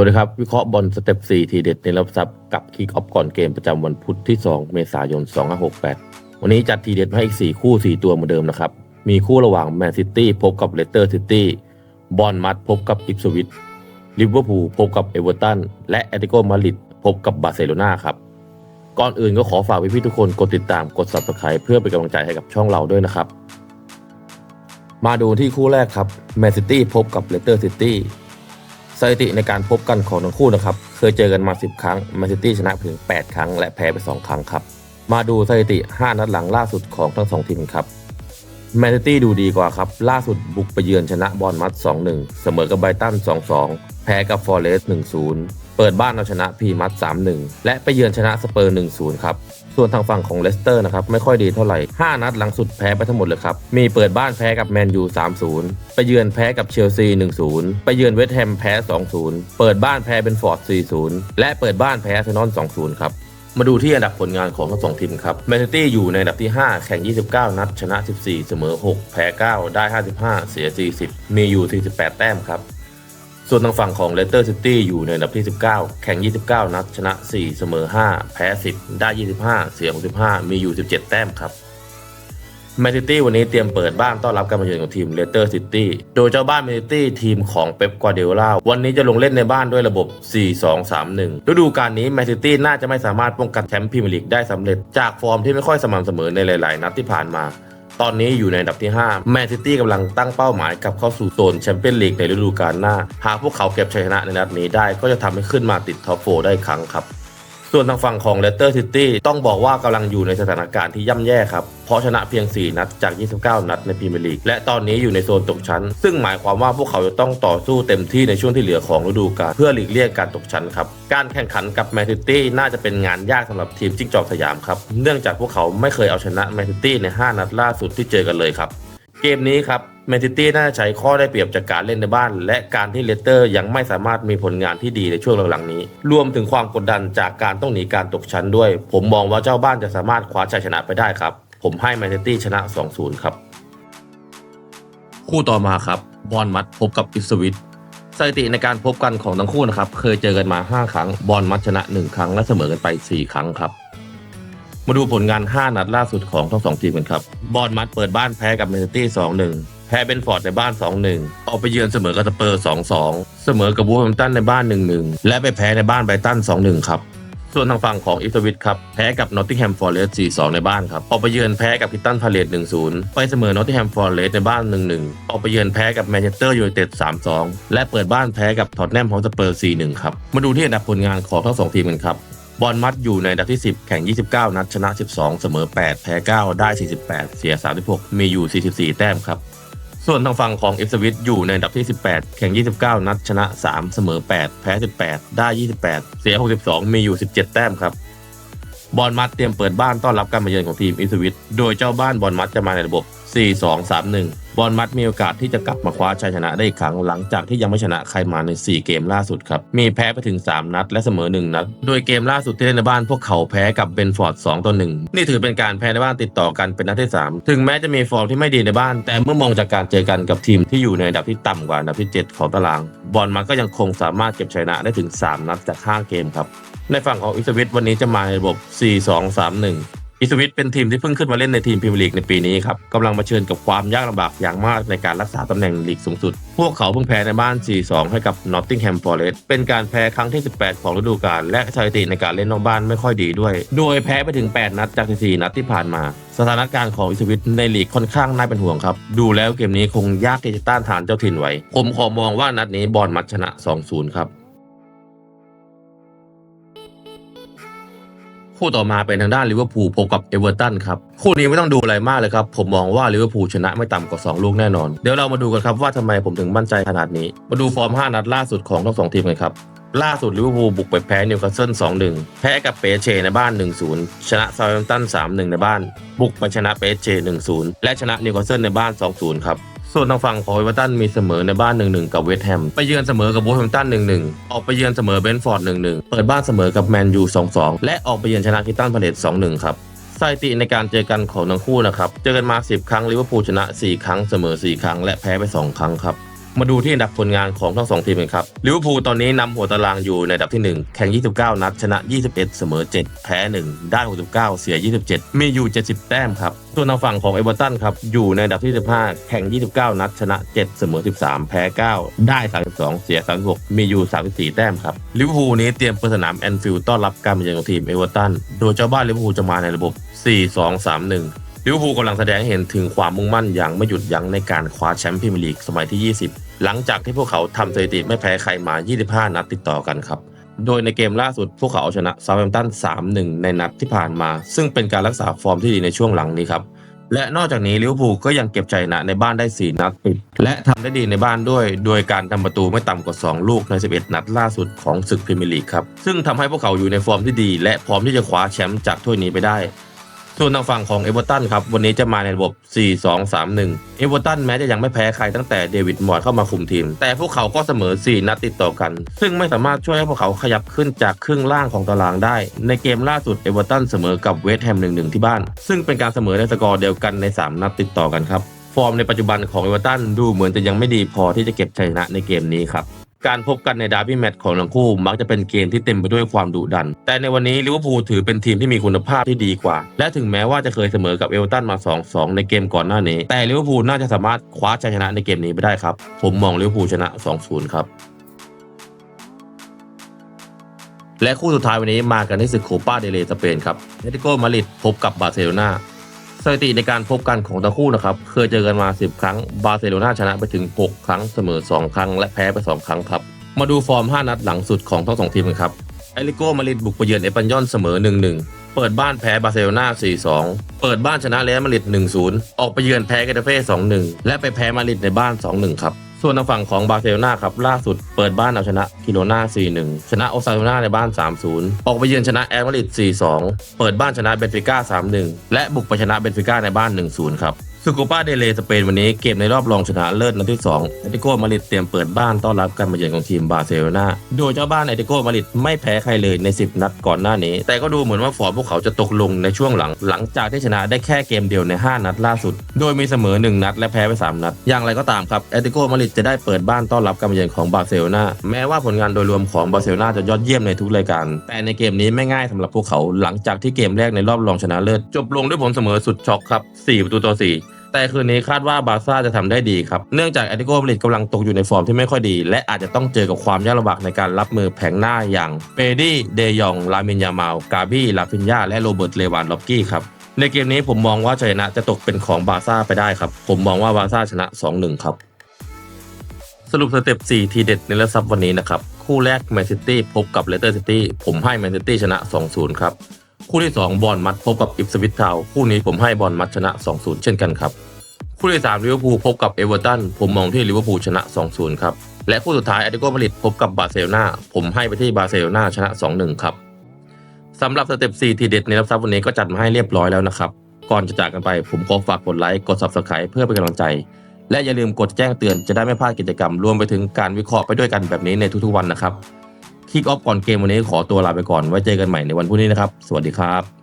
วัสดีครับ วิเคราะห์บอลสเต็ป 4 ทีเด็ดในรับทรัพย์กับคิกออฟก่อนเกมประจำวันพุธที่ 2 เมษายน 2568 วันนี้จัดทีเด็ดมาให้อีก 4 คู่ 4 ตัวเหมือนเดิมนะครับ มีคู่ระหว่างแมนซิตี้พบกับเลสเตอร์ซิตี้บอลมัดพบกับอิปสวิตลิเวอร์พูลพบกับเอเวอร์ตันและแอตติโกมาริดพบกับบาร์เซโลนาครับ ก่อนอื่นก็ขอฝากพี่ๆทุกคนกดติดตามกด subscribe เพื่อเป็นกำลังใจให้กับช่องเราด้วยนะครับ มาดูที่คู่แรกครับแมนซิตี้พบกับเลสเตอร์ซิตี้ สถิติในการพบกันของทั้งคู่นะครับ เคยเจอกันมา 10 ครั้งแมนซิตี้ชนะเพียง8 ครั้ง และแพ้ไป 2 ครั้งครับ มาดูสถิติ 5 นัดหลังล่าสุดของทั้ง 2 ทีมครับแมนซิตี้ดูดีกว่าครับ ล่าสุดบุกไปเยือนชนะบอลมัด 2-1 เสมอกับไบตัน 2-2 แพ้กับฟอร์เรสต์1-0 เปิดบ้านเอาชนะพีมัด 3-1 และไปเยือนชนะสเปอร์ 1-0 ครับ ส่วนทางฝั่งของเลสเตอร์นะครับไม่ค่อยดีเท่าไหร่ 5 นัดหลังสุดแพ้ไปทั้งหมดเลยครับ มีเปิดบ้านแพ้กับแมนยู 3-0 ไปเยือนแพ้กับเชลซี 1-0 ไปเยือนเวสต์แฮมแพ้ 2-0 เปิดบ้านแพ้เป็นฟอร์ด 4-0 และเปิดบ้านแพ้เซนอล2-0 ครับมาดูที่อันดับผลงานของทั้งสองทีมครับแมนซิตี้อยู่ในอันดับที่ 5 แข่ง 29 นัด ชนะ 14 เสมอ 6 แพ้ 9 ได้ 55 เสีย 40 มีอยู่ 48 แต้มครับ ส่วนทางฝั่งของเลสเตอร์ซิตี้อยู่ในอันดับที่ 19 แข่ง 29 นัด ชนะ 4 เสมอ 5 แพ้ 10 ได้ 25 เสีย 65 มีอยู่ 17 แต้มครับแมนซิตี้วันนี้เตรียมเปิดบ้านต้อนรับการมาเยือนของทีมเลสเตอร์ซิตี้โดยเจ้าบ้านแมนซิตี้ทีมของเป๊ปกวาเดโอลาวันนี้จะลงเล่นในบ้านด้วยระบบ 4-2-3-1 ฤดูกาลนี้แมนซิตี้น่าจะไม่สามารถป้องกันแชมป์พรีเมียร์ลีกได้สำเร็จจากฟอร์มที่ไม่ค่อยสม่ำเสมอในหลาย ๆ นัดที่ผ่านมา ตอนนี้อยู่ในอันดับที่ 5 แมนซิตี้กำลังตั้งเป้าหมายกลับเข้าสู่โซนแชมเปี้ยนลีกในฤดูกาลหน้า หากพวกเขาเก็บชัยชนะในนัดนี้ได้ก็จะทำให้ขึ้นมาติดท็อปโฟได้ครั้งครับ ส่วนทางฝั่งของเลสเตอร์ซิตี้ต้องบอกว่ากำลังอยู่ในสถานการณ์ที่ย่ำแย่ครับ เพราะชนะเพียง 4 นัดจาก 29 นัดในพรีเมียร์ลีกและตอนนี้อยู่ในโซนตกชั้น ซึ่งหมายความว่าพวกเขาจะต้องต่อสู้เต็มที่ในช่วงที่เหลือของฤดูกาลเพื่อหลีกเลี่ยงการตกชั้นครับ การแข่งขันกับแมนซิตี้น่าจะเป็นงานยากสำหรับทีมจิ้งจอกสยามครับเนื่องจากพวกเขาไม่เคยเอาชนะแมนซิตี้ใน 5 นัดล่าสุดที่เจอกันเลยครับ เกมนี้ครับ แมนซิตี้น่าจะใช้ข้อได้เปรียบจากการเล่นในบ้าน และการที่เลสเตอร์ยังไม่สามารถมีผลงานที่ดีในช่วงหลังๆนี้ รวมถึงความกดดันจากการต้องหนีการตกชั้นด้วย ผมมองว่าเจ้าบ้านจะสามารถคว้าชัยชนะไปได้ครับ ผมให้แมนซิตี้ชนะ 2-0 ครับ คู่ต่อมาครับบอลมัดพบกับอิสวิตสถิติในการพบกันของทั้งคู่นะครับเคยเจอกันมา 5 ครั้ง บอลมัดชนะ 1 ครั้งและเสมอกันไป 4 ครั้งครับมาดูผลงาน 5 นัดล่าสุดของทั้งสองทีมกันครับ บอลมัดเปิดบ้านแพ้กับแมนซิตี้2-1 แพ้เบนฟอร์ดในบ้าน 2-1 ออกไปเยือนเสมอกับสเปอร์ 2-2 เสมอกับวูฟแฮมตันในบ้าน 1-1 และไปแพ้ในบ้านไบรตัน 2-1 ครับ ส่วนทางฝั่งของอิฟสวิตครับ แพ้กับนอตติงแฮมฟอร์เรสต์4-2 ในบ้านครับ ออกไปเยือนแพ้กับพิตตันพาเลต1-0 ไปเสมอนอตติงแฮมฟอร์เรสต์ในบ้าน 1-1 ออกไปเยือนแพ้กับแมนเชสเตอร์ยูไนเต็ด 3-2 และเปิดบ้านแพ้กับท็อตแนมฮอสเปอร์ 4-1 ครับ มาดูที่อันดับผลงานของทั้งสองทีมกันครับบอลมัดอยู่ในอันดับที่ 10 แข่ง 29 นัดชนะ 12 เสมอ 8 แพ้ 9 ได้ 48 เสีย 36 มีอยู่ 44 แต้มครับ ส่วนทางฝั่งของเอฟสวิตอยู่ในอันดับที่ 18 แข่ง 29 นัดชนะ 3 เสมอ 8 แพ้ 18 ได้ 28 เสีย 62 มีอยู่ 17 แต้มครับ บอลมัดเตรียมเปิดบ้านต้อนรับการมาเยือนของทีมอิสวิตโดยเจ้าบ้านบอลมัดจะมาในระบบ 4-2-3-1 บอลมัดมีโอกาสที่จะกลับมาคว้าชัยชนะได้อีกครั้งหลังจากที่ยังไม่ชนะใครมาใน 4 เกมล่าสุดครับ มีแพ้ไปถึง 3 นัดและเสมอ 1 นัด โดยเกมล่าสุดที่เล่นในบ้านพวกเขาแพ้กับเบนฟอร์ด2ต่อ1นี่ถือเป็นการแพ้ในบ้านติดต่อกันเป็นนัดที่ 3 ถึงแม้จะมีฟอร์มที่ไม่ดีในบ้าน แต่เมื่อมองจากการเจอกันกับทีมที่อยู่ในอันดับที่ต่ำกว่าอันดับที่ 7 ของตาราง บอลมัดก็ยังคงสามารถเก็บชัยชนะได้ถึง 3 นัดจาก5เกมครับในฝั่งของอิสวิตวันนี้จะมาในระบบ 4-2-3-1 อิสวิตเป็นทีมที่เพิ่งขึ้นมาเล่นในทีมพรีเมียร์ลีกในปีนี้ครับกำลังมาเชิญกับความยากลำบากอย่างมากในการรักษาตำแหน่งลีกสูงสุด พวกเขาเพิ่งแพ้ในบ้าน 4-2 ให้กับ Nottingham Forest เป็นการแพ้ครั้งที่ 18 ของฤดูกาลและสถิติในการเล่นนอกบ้านไม่ค่อยดีด้วย โดยแพ้ไปถึง 8 นัดจาก 14 นัดที่ผ่านมา สถานการณ์ของอิสวิตในลีกค่อนข้างน่าเป็นห่วงครับดูแล้วเกมนี้คงยากที่จะต้านทานเจ้าถิ่นไว้ผมขอมองว่านัดนี้บอลมัดชนะ 2-0 ครับ คู่ต่อมาเป็นทางด้านลิเวอร์พูลพบกับเอเวอร์ตันครับคู่นี้ไม่ต้องดูอะไรมากเลยครับ ผมมองว่าลิเวอร์พูลชนะไม่ต่ำกว่า 2 ลูกแน่นอน เดี๋ยวเรามาดูกันครับว่าทำไมผมถึงมั่นใจขนาดนี้ มาดูฟอร์ม 5 นัดล่าสุดของทั้งสองทีมกันครับล่าสุดลิเวอร์พูลบุกไปแพ้นิวคาสเซิล 2-1 แพ้กับเปเชในบ้าน 1-0 ชนะซา u ์แฮมป์ตัน 3-1 ในบ้าน บุกไปชนะเปเช1-0 และชนะนิวคาสเซิลในบ้าน 2-0 ครับ ส่วนทางฝั่งของเอเวอร์ตันมีเสมอในบ้าน 1-1 กับเวสต์แฮม ไปเยือนเสมอกับวูฟแฮมตัน 1-1 ออกไปเยือนเสมอเบนฟอร์ด 1-1 เปิดบ้านเสมอกับแมนยู 2-2 และออกไปเยือนชนะคิตันพาเลต2-1 ครับสถิติในการเจอกันของทั้งคู่นะครับ เจอกันมา 10 ครั้งลิเวอร์พูลชนะ 4 ครั้งเสมอ 4 ครั้ง และแพ้ไป 2 ครั้งครับ มาดูที่อันดับผลงานของทั้งสองทีมกันครับลิเวอร์พูลตอนนี้นำหัวตารางอยู่ในอันดับที่ 1 แข่ง 29 นัด ชนะ 21 เสมอ 7 แพ้ 1 ได้ 69 เสีย 27 มีอยู่ 70 แต้มครับส่วนทางฝั่งของเอเวอร์ตันครับอยู่ในอันดับที่ 15 แข่ง 29 นัด ชนะ 7 เสมอ 13 แพ้ 9 ได้ 32 เสีย 36 มีอยู่ 34 แต้มครับลิเวอร์พูลนี้เตรียมเปิดสนามแอนฟิลด์ต้อนรับการมาเยือนของทีมเอเวอร์ตันโดยเจ้าบ้านลิเวอร์พูลจะมาในระบบ 4-2-3-1ลิเวอร์พูลกำลังแสดงเห็นถึงความมุ่งมั่นอย่างไม่หยุดยั้งในการคว้าแชมป์พรีเมียร์ลีกสมัยที่ 20 หลังจากที่พวกเขาทำสถิติไม่แพ้ใครมา 25 นัดติดต่อกันครับ โดยในเกมล่าสุดพวกเขาเอาชนะซาแ h มตัน 3-1 ในนัดที่ผ่านมา ซึ่งเป็นการรักษาฟอร์มที่ดีในช่วงหลังนี้ครับ และนอกจากนี้ลิเวอร์พูลก็ยังเก็บชัยชนะในบ้านได้ 4 นัดติด และทำได้ดีในบ้านด้วย โดยการทำประตูไม่ต่ำกว่า 2 ลูกใน 11 นัดล่าสุดของศึกพรีเมียร์ลีกครับ ซึ่งทำให้พวกเขาอยู่ในฟอร์มที่ดี และพร้อมที่จะคว้าแชมป์จากถ้วยนี้ไปได้ ส่วนทางฝั่งของเอเวอร์ตันครับวันนี้จะมาในระบบ 4-2-3-1 เอเวอร์ตันแม้จะยังไม่แพ้ใครตั้งแต่เดวิดมอร์เข้ามาคุมทีม แต่พวกเขาก็เสมอ 4 นัดติดต่อกัน ซึ่งไม่สามารถช่วยให้พวกเขาขยับขึ้นจากครึ่งล่างของตารางได้ ในเกมล่าสุดเอเวอร์ตันเสมอกับเวสต์แฮม 1-1 ที่บ้าน ซึ่งเป็นการเสมอในสกอร์เดียวกันใน 3 นัดติดต่อกันครับ ฟอร์มในปัจจุบันของเอเวอร์ตันดูเหมือนจะยังไม่ดีพอที่จะเก็บชัยชนะในเกมนี้ครับ การพบกันในดาร์บี้แมตช์ของทั้งคู่มักจะเป็นเกมที่เต็มไปด้วยความดุดัน แต่ในวันนี้ลิเวอร์พูลถือเป็นทีมที่มีคุณภาพที่ดีกว่า และถึงแม้ว่าจะเคยเสมอกับเอเวอร์ตันมา 2-2 ในเกมก่อนหน้านี้ แต่ลิเวอร์พูลน่าจะสามารถคว้าชัยชนะในเกมนี้ไปได้ครับ ผมมองลิเวอร์พูลชนะ 2-0 ครับและคู่สุดท้ายวันนี้มากันที่ศึกโคปาเดเลสเปนครับเอติโกมาริดพบกับบาร์เซโลนา สถิติในการพบกันของทั้งคู่นะครับ เคยเจอกันมา 10 ครั้ง บาร์เซโลนาชนะไปถึง 6 ครั้งเสมอ 2 ครั้ง และแพ้ไป 2 ครั้งครับ มาดูฟอร์ม 5 นัดหลังสุดของทั้งสองทีมกันครับเอลิโกมาริดบุกไปเยือนเอปันยอนเสมอ 1-1 เปิดบ้านแพ้บาร์เซโลนา 4-2 เปิดบ้านชนะเรอัลมาดริด 1-0 ออกไปเยือนแพ้กาตาเฟ่ 2-1 และไปแพ้มาดริดในบ้าน 2-1 ครับ ส่วนทางฝั่งของบาร์เซโลนาครับล่าสุดเปิดบ้านเอาชนะกิโลนา4-1 ชนะโอซาโดนาในบ้าน 3-0 ออกไปเยือนชนะแอลมาดริด4-2 เปิดบ้านชนะเบนฟิก้า3-1 และบุกไปชนะเบนฟิก้าในบ้าน 1-0 ครับ สุโกปาเดเลสเปนวันนี้เกมในรอบรองชนะเลิศนัดที่2เอติโกมาริดเตรียมเปิดบ้านต้อนรับการมาเยือนของทีมบาร์เซโลนาโดยเจ้าบ้านเอติโกมาริดไม่แพ้ใครเลยใน 10 นัดก่อนหน้านี้ แต่ก็ดูเหมือนว่าฟอร์มพวกเขาจะตกลงในช่วงหลัง หลังจากที่ชนะได้แค่เกมเดียวใน 5 นัดล่าสุด โดยมีเสมอ 1 นัดและแพ้ไป 3 นัด อย่างไรก็ตามครับเอติโกมาริดจะได้เปิดบ้านต้อนรับการมาเยือนของบาร์เซโลนาแม้ว่าผลงานโดยรวมของบาร์เซโลนาจะยอดเยี่ยมในทุกรายการ แต่ในเกมนี้ไม่ง่ายสำหรับพวกเขา หลังจากที่เกมแรกในรอบรองชนะเลิศจบลงด้วยผลเสมอสุดช็อกครับ4ประตูต่อ4 แต่คืนนี้คาดว่าบาร์ซ่าจะทำได้ดีครับ เนื่องจากแอตติโกมาดริดกำลังตกอยู่ในฟอร์มที่ไม่ค่อยดี และอาจจะต้องเจอกับความยากลำบากในการรับมือแผงหน้าอย่างเปดี้เดยอง ลามินยามาลกาบี้ลาฟินยาและโรเบิร์ตเลวานล็อกกี้ครับในเกมนี้ผมมองว่าชัยชนะจะตกเป็นของบาร์ซ่าไปได้ครับ ผมมองว่าบาร์ซ่าชนะ 2-1 ครับ สรุปสเต็ป 4 ทีเด็ดในเลือซับวันนี้นะครับ คู่แรกแมนซิตี้พบกับเลสเตอร์ซิตี้ผมให้แมนซิตี้ชนะ 2-0 ครับ คู่ที่ 2 บอลมัดพบกับอิฟสวิตทาวน์คู่นี้ผมให้บอลมัดชนะ 2-0 เช่นกันครับ คู่ที่3ลิเวอร์พูลพบกับเอเวอร์ตันผมมองที่ลิเวอร์พูลชนะ 2-0 ครับ และคู่สุดท้ายแอตติโกมาดริดพบกับบาร์เซโลนาผมให้ไปที่บาร์เซโลนาชนะ 2-1 ครับสำหรับสเต็ป4ทีเด็ดในรับทรัพย์วันนี้ก็จัดมาให้เรียบร้อยแล้วนะครับก่อนจะจากกันไปผมขอฝากกดไลค์กด Subscribe เพื่อเป็นกำลังใจ และอย่าลืมกดแจ้งเตือนจะได้ไม่พลาดกิจกรรม รวมไปถึงการวิเคราะห์ไปด้วยกันแบบนี้ในทุกๆวันนะครับ คิกออฟก่อนเกมวันนี้ขอตัวลาไปก่อนไว้เจอกันใหม่ในวันพรุ่งนี้นะครับ สวัสดีครับ